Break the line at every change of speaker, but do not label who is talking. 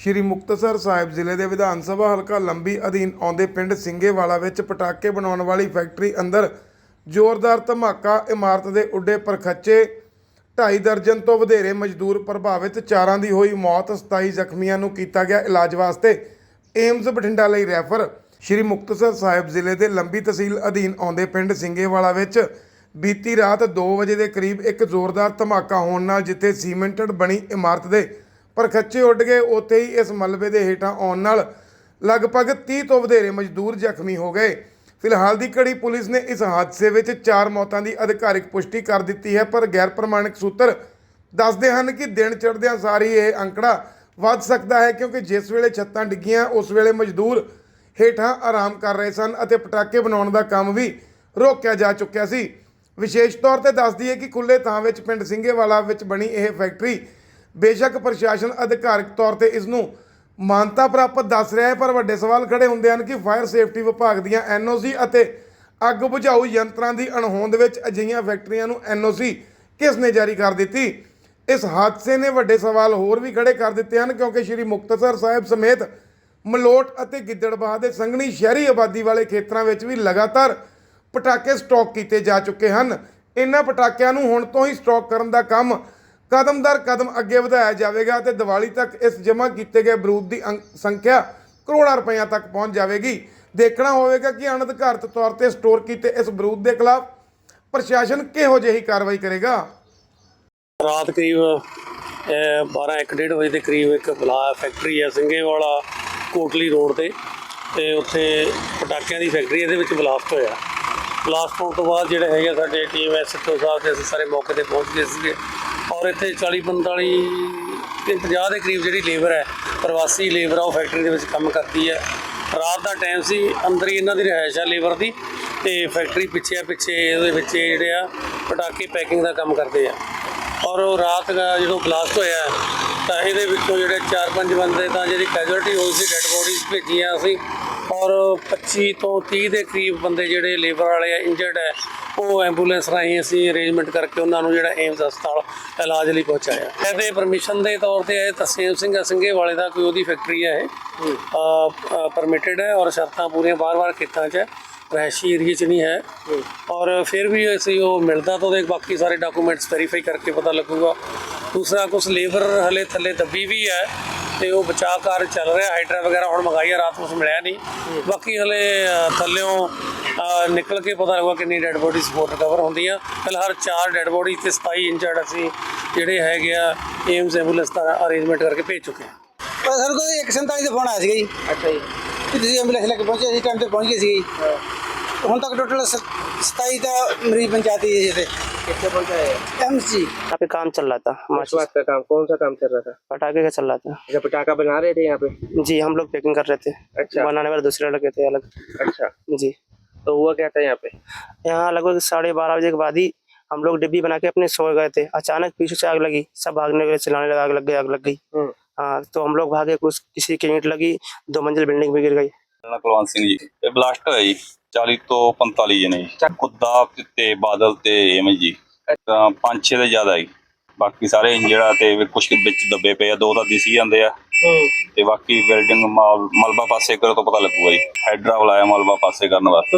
ਸ਼੍ਰੀ ਮੁਕਤਸਰ ਸਾਹਿਬ ਜ਼ਿਲ੍ਹੇ ਦੇ ਵਿਧਾਨ ਸਭਾ ਹਲਕਾ ਲੰਬੀ ਅਧੀਨ ਆਉਂਦੇ ਪਿੰਡ ਸਿੰਘੇਵਾਲਾ ਵਿੱਚ ਪਟਾਕੇ ਬਣਾਉਣ ਵਾਲੀ ਫੈਕਟਰੀ ਅੰਦਰ ਜ਼ੋਰਦਾਰ ਧਮਾਕਾ, ਇਮਾਰਤ ਦੇ ਉੱਡੇ ਪਰਖੱਚੇ, ਢਾਈ ਦਰਜਨ ਤੋਂ ਵਧੇਰੇ ਮਜ਼ਦੂਰ ਪ੍ਰਭਾਵਿਤ ਚਾਰਾਂ ਦੀ ਹੋਈ ਮੌਤ 27 ਜ਼ਖਮੀਆਂ ਨੂੰ ਕੀਤਾ ਗਿਆ ਇਲਾਜ ਵਾਸਤੇ ਏਮਜ਼ ਬਠਿੰਡਾ ਲਈ ਰੈਫਰ। ਸ਼੍ਰੀ ਮੁਕਤਸਰ ਸਾਹਿਬ ਜ਼ਿਲ੍ਹੇ ਦੇ ਲੰਬੀ ਤਹਿਸੀਲ ਅਧੀਨ ਆਉਂਦੇ ਪਿੰਡ ਸਿੰਘੇਵਾਲਾ ਵਿੱਚ ਬੀਤੀ ਰਾਤ 2 ਵਜੇ ਦੇ ਕਰੀਬ ਇੱਕ ਜ਼ੋਰਦਾਰ ਧਮਾਕਾ ਹੋਣ ਨਾਲ ਜਿੱਥੇ ਸੀਮੈਂਟਡ ਬਣੀ ਇਮਾਰਤ ਦੇ ਪਰ ਖੱਚੇ ਉੱਡ ਗਏ। ਉੱਥੇ ਹੀ ਇਸ ਮਲਬੇ ਦੇ ਹੇਠਾਂ ਆਉਣ ਨਾਲ ਲਗਭਗ 30 ਤੋਂ ਵਧੇਰੇ ਮਜ਼ਦੂਰ ਜ਼ਖਮੀ ਹੋ ਗਏ। ਫਿਲਹਾਲ ਦੀ ਘੜੀ ਪੁਲਿਸ ਨੇ ਇਸ ਹਾਦਸੇ ਵਿੱਚ ਚਾਰ ਮੌਤਾਂ ਦੀ ਅਧਿਕਾਰਿਕ ਪੁਸ਼ਟੀ ਕਰ ਦਿੱਤੀ ਹੈ, ਪਰ ਗੈਰ ਪ੍ਰਮਾਣਿਕ ਸੂਤਰ ਦੱਸਦੇ ਹਨ ਕਿ ਦਿਨ ਚੜ੍ਹਦਿਆਂ ਸਾਰੀ ਇਹ ਅੰਕੜਾ ਵੱਧ ਸਕਦਾ ਹੈ, ਕਿਉਂਕਿ ਜਿਸ ਵੇਲੇ ਛੱਤਾਂ ਡਿੱਗੀਆਂ, ਉਸ ਵੇਲੇ ਮਜ਼ਦੂਰ ਹੇਠਾਂ ਆਰਾਮ ਕਰ ਰਹੇ ਸਨ ਅਤੇ ਪਟਾਕੇ ਬਣਾਉਣ ਦਾ ਕੰਮ ਵੀ ਰੋਕਿਆ ਜਾ ਚੁੱਕਿਆ ਸੀ। ਵਿਸ਼ੇਸ਼ ਤੌਰ ਤੇ ਦੱਸਦੀ ਹੈ ਕਿ ਖੁੱਲੇ ਥਾਂ ਵਿੱਚ ਪਿੰਡ ਸਿੰਘੇਵਾਲਾ ਵਿੱਚ ਬਣੀ ਇਹ ਫੈਕਟਰੀ ਬੇਸ਼ੱਕ ਪ੍ਰਸ਼ਾਸਨ ਅਧਿਕਾਰਿਕ ਤੌਰ ਤੇ ਇਸ ਨੂੰ ਮਾਨਤਾ ਪ੍ਰਾਪਤ ਦੱਸ ਰਿਹਾ ਹੈ, ਪਰ ਵੱਡੇ ਸਵਾਲ ਖੜੇ ਹੁੰਦੇ ਹਨ ਕਿ ਫਾਇਰ ਸੇਫਟੀ ਵਿਭਾਗ ਦੀਆਂ ਐਨਓਸੀ ਅਤੇ ਅੱਗ ਬੁਝਾਊ ਯੰਤਰਾਂ ਦੀ ਅਣਹੋਂਦ ਵਿੱਚ ਅਜਿਹੀਆਂ ਫੈਕਟਰੀਆਂ ਨੂੰ ਐਨਓਸੀ ਕਿਸ ਨੇ ਜਾਰੀ ਕਰ ਦਿੱਤੀ? ਇਸ ਹਾਦਸੇ ਨੇ ਵੱਡੇ ਸਵਾਲ ਹੋਰ ਵੀ ਖੜੇ ਕਰ ਦਿੱਤੇ ਹਨ, ਕਿਉਂਕਿ ਸ਼੍ਰੀ ਮੁਕਤਸਰ ਸਾਹਿਬ ਸਮੇਤ ਮਲੋਟ ਅਤੇ ਗਿੱਦੜਬਾਹ ਦੇ ਸੰਘਣੀ ਸ਼ਹਿਰੀ ਆਬਾਦੀ ਵਾਲੇ ਖੇਤਰਾਂ ਵਿੱਚ ਵੀ ਲਗਾਤਾਰ ਪਟਾਕੇ ਸਟਾਕ ਕੀਤੇ ਜਾ ਚੁੱਕੇ ਹਨ। ਇਹਨਾਂ ਪਟਾਕਿਆਂ ਨੂੰ ਹੁਣ ਤੋਂ ਹੀ ਸਟਾਕ ਕਰਨ ਦਾ ਕੰਮ ਕਦਮ ਦਰ ਕਦਮ ਅੱਗੇ ਵਧਾਇਆ ਜਾਵੇਗਾ ਤੇ ਦੀਵਾਲੀ ਤੱਕ ਇਸ ਜਮ੍ਹਾਂ ਕੀਤੇ ਗਏ ਬਰੂਦ ਦੀ ਅੰਕ- ਸੰਖਿਆ ਕਰੋੜਾਂ ਰੁਪਈਆ ਤੱਕ ਪਹੁੰਚ ਜਾਵੇਗੀ। ਦੇਖਣਾ ਹੋਵੇਗਾ ਕਿ ਅਣਅਧਿਕਾਰਤ ਤੌਰ ਤੇ ਸਟੋਰ ਕੀਤੇ ਇਸ ਬਰੂਦ ਦੇ ਖਿਲਾਫ ਪ੍ਰਸ਼ਾਸਨ ਕਿਹੋ ਜਿਹੀ ਕਾਰਵਾਈ ਕਰੇਗਾ?
ਰਾਤ ਕਰੀਬ 12 ਇੱਕ ਡੇਢ ਵਜੇ ਦੇ ਕਰੀਬ ਇੱਕ ਬਲਾ ਫੈਕਟਰੀ ਹੈ ਸਿੰਘੇਵਾਲਾ ਕੋਟਲੀ ਰੋਡ ਤੇ ਤੇ ਉੱਥੇ ਪਟਾਕਿਆਂ ਦੀ ਫੈਕਟਰੀ ਇਹਦੇ ਵਿੱਚ ਬਲਾਸਟ ਹੋਇਆ। ਬਲਾਸਟ ਹੋਣ ਤੋਂ ਬਾਅਦ ਜਿਹੜੇ ਹੈਗੇ ਸਾਡੇ ਟੀਮ ਐਸਐਚਓ ਸਾਹਿਬ ਤੇ ਅਸੀਂ ਸਾਰੇ ਮੌਕੇ ਤੇ ਪਹੁੰਚ ਗਏ ਸੀਗੇ। ਔਰ ਇੱਥੇ 40 45 ਤੇ 50 ਦੇ ਕਰੀਬ ਜਿਹੜੀ ਲੇਬਰ ਹੈ, ਪ੍ਰਵਾਸੀ ਲੇਬਰ ਆ, ਉਹ ਫੈਕਟਰੀ ਦੇ ਵਿੱਚ ਕੰਮ ਕਰਦੀ ਹੈ। ਰਾਤ ਦਾ ਟਾਈਮ ਸੀ, ਅੰਦਰ ਹੀ ਇਹਨਾਂ ਦੀ ਰਿਹਾਇਸ਼ ਆ ਲੇਬਰ ਦੀ ਤੇ ਫੈਕਟਰੀ ਪਿੱਛੇ ਆ, ਪਿੱਛੇ ਉਹਦੇ ਵਿੱਚ ਜਿਹੜੇ ਆ, ਪਟਾਕੇ ਪੈਕਿੰਗ ਦਾ ਕੰਮ ਕਰਦੇ ਆ। ਔਰ ਉਹ ਰਾਤ ਦਾ ਜਦੋਂ ਬਲਾਸਟ ਹੋਇਆ, ਤਾਂ ਇਹਦੇ ਵਿੱਚੋਂ ਜਿਹੜੇ 4-5 ਬੰਦੇ ਤਾਂ ਜਿਹੜੀ ਕੈਜੁਅਲਟੀ ਹੋਈ ਸੀ ਡੈੱਡ ਬੋਡੀਜ਼ ਭੇਜੀਆਂ ਅਸੀਂ। ਔਰ 25 ਤੋਂ 30 ਦੇ ਕਰੀਬ ਬੰਦੇ ਜਿਹੜੇ ਲੇਬਰ ਵਾਲੇ ਆ ਇੰਜਰਡ ਹੈ ਉਹ ਐਂਬੂਲੈਂਸ ਰਾਹੀਂ ਅਸੀਂ ਅਰੇਂਜਮੈਂਟ ਕਰਕੇ ਉਹਨਾਂ ਨੂੰ ਜਿਹੜਾ ਏਮਸ ਹਸਪਤਾਲ ਇਲਾਜ ਲਈ ਪਹੁੰਚਾਇਆ। ਇਹਦੇ ਪਰਮਿਸ਼ਨ ਦੇ ਤੌਰ ਤੇ ਇਹ ਤਸੀਮ ਸਿੰਘ ਸਿੰਘੇ ਵਾਲੇ ਦਾ ਕੋਈ ਉਹਦੀ ਫੈਕਟਰੀ ਹੈ ਇਹ। ਪਰਮਿਟਡ ਹੈ ਔਰ ਸ਼ਰਤਾਂ ਪੂਰੀਆਂ ਬਾਰ-ਬਾਰ ਖੇਤਾਂ 'ਚ ਹੈ। ਰਹਿਸ਼ੀ ਏਰੀਏ 'ਚ ਨਹੀਂ ਹੈ। ਔਰ ਫਿਰ ਵੀ ਅਸੀਂ ਉਹ ਮਿਲਦਾ ਤਾਂ ਉਹਦੇ ਬਾਕੀ ਸਾਰੇ ਡਾਕੂਮੈਂਟਸ ਵੈਰੀਫਾਈ ਕਰਕੇ ਪਤਾ ਲੱਗੂਗਾ। ਦੂਸਰਾ ਕੁਝ ਲੇਬਰ ਹਲੇ ਥੱਲੇ ਦੱਬੀ ਵੀ ਹੈ ਤੇ ਉਹ ਬਚਾਅ ਕਾਰਜ ਚੱਲ ਰਿਹਾ। ਹਾਈਡਰਾ ਵਗੈਰਾ ਹੁਣ ਮੰਗਾਈ ਰਾਤ ਨੂੰ ਮਿਲਿਆ ਨਹੀਂ। ਬਾਕੀ ਹਲੇ ਥੱਲਿਓਂ ਨਿਕਲ ਕੇ ਪਤਾ ਲੱਗੂਗਾ ਕਿੰਨੀ ਡੈੱਡ ਬੋਡੀ ਸਪੋਰਟ ਰਿਕਵਰ ਹੁੰਦੀਆਂ ਫਿਲਹਾਲ ਚਾਰ ਡੈੱਡ ਬੋਡੀ ਤੇ 27 ਇੰਜਰਡ ਅਸੀਂ ਜਿਹੜੇ ਹੈਗੇ ਆ ਏਮਸ ਐਂਬੂਲੈਂਸ ਦਾ ਅਰੇਂਜਮੈਂਟ ਕਰਕੇ ਭੇਜ ਚੁੱਕੇ ਹਾਂ
ਪਰ ਸਰ ਕੋਈ 147 ਦਾ ਫੋਨ ਆਇਆ ਸੀਗਾ ਜੀ
ਅੱਛਾ ਜੀ
ਕਿ ਤੁਸੀਂ ਐਂਬੂਲੈਂਸ ਲੈ ਕੇ ਪਹੁੰਚੇ ਸੀ ਟਾਈਮ ਤੇ ਪਹੁੰਚ ਗਏ ਸੀ ਜੀ ਹੁਣ ਤੱਕ ਟੋਟਲ 27 ਦਾ ਮਰੀਜ਼ ਪੰਚਾਇਤੀ ਜੀ ਇੱਥੇ
कितने पहुंचा है
ਐਮਸੀ
यहाँ पे काम चल रहा था
किस
माचिस
बात का काम कौन सा काम चल रहा था
पटाखे का चल रहा था
अच्छा पटाखा बना रहे थे यहाँ पे
जी हम लोग पैकिंग कर रहे थे
अच्छा।
बनाने वाले दूसरे लगे थे अलग
अच्छा
जी
तो हुआ क्या था यहाँ पे
यहाँ लगभग साढ़े बारह बजे के बाद ही हम लोग डिब्बी बना के अपने सो गए थे अचानक पीछे से आग लगी सब भागने गए चिल्लाने लगा आग लग गई आग लग गई
हम्म।
हाँ तो हम लोग भागे कुछ किसी की ईंट लगी दो मंजिल बिल्डिंग भी गिर गई
ਮੇਰਾ ਨਾਮ ਕੁਲਵੰਤ ਸਿੰਘ ਜੀ ਇਹ ਬਲਾਸਟ ਹੋਇਆ ਜੀ 40 ਤੋਂ 45 ਜਣੇ ਜੀ ਕੁੱਦਾ ਤੇ ਬਾਦਲ ਤੇ ਐਵੇਂ ਜੀ ਤਾਂ ਪੰਜ ਛੇ ਦੇ ਜ਼ਿਆਦਾ ਜੀ ਬਾਕੀ ਸਾਰੇ ਇੰਜੜਾ ਤੇ ਕੁਝ ਵਿੱਚ ਦੱਬੇ ਪਏ ਆ ਦੋ ਤਾਂ ਦਿਸੀ ਜਾਂਦੇ ਆ ਤੇ ਬਾਕੀ ਬਿਲਡਿੰਗ ਮਲਬਾ ਪਾਸੇ ਕਰੋ ਤਾਂ ਪਤਾ ਲੱਗੂਗਾ ਜੀ ਹਾਈਡਰਾ ਬੁਲਾਇਆ ਮਲਬਾ ਪਾਸੇ ਕਰਨ ਵਾਸਤੇ